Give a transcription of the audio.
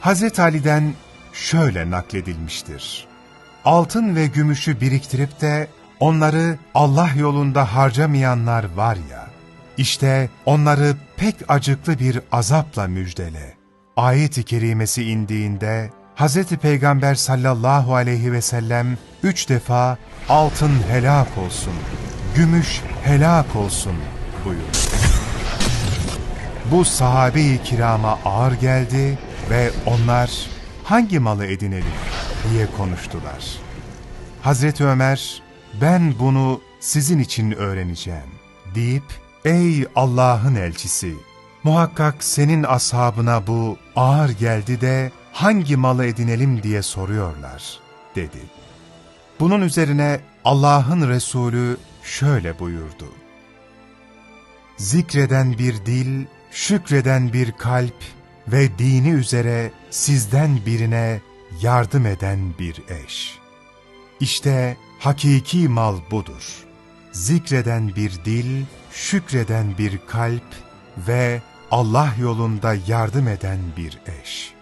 Hazreti Ali'den şöyle nakledilmiştir. Altın ve gümüşü biriktirip de onları Allah yolunda harcamayanlar var ya, işte onları pek acıklı bir azapla müjdele. Ayet-i kerimesi indiğinde Hz. Peygamber sallallahu aleyhi ve sellem üç defa altın helak olsun, gümüş helak olsun buyurdu. Bu sahabe-i kirama ağır geldi ve onlar hangi malı edinelim diye konuştular. Hazreti Ömer, ben bunu sizin için öğreneceğim deyip, ey Allah'ın elçisi, muhakkak senin ashabına bu ağır geldi de hangi malı edinelim diye soruyorlar, dedi. Bunun üzerine Allah'ın Resulü şöyle buyurdu. Zikreden bir dil, şükreden bir kalp ve dini üzere sizden birine yardım eden bir eş. İşte hakiki mal budur. Zikreden bir dil, şükreden bir kalp ve Allah yolunda yardım eden bir eş.''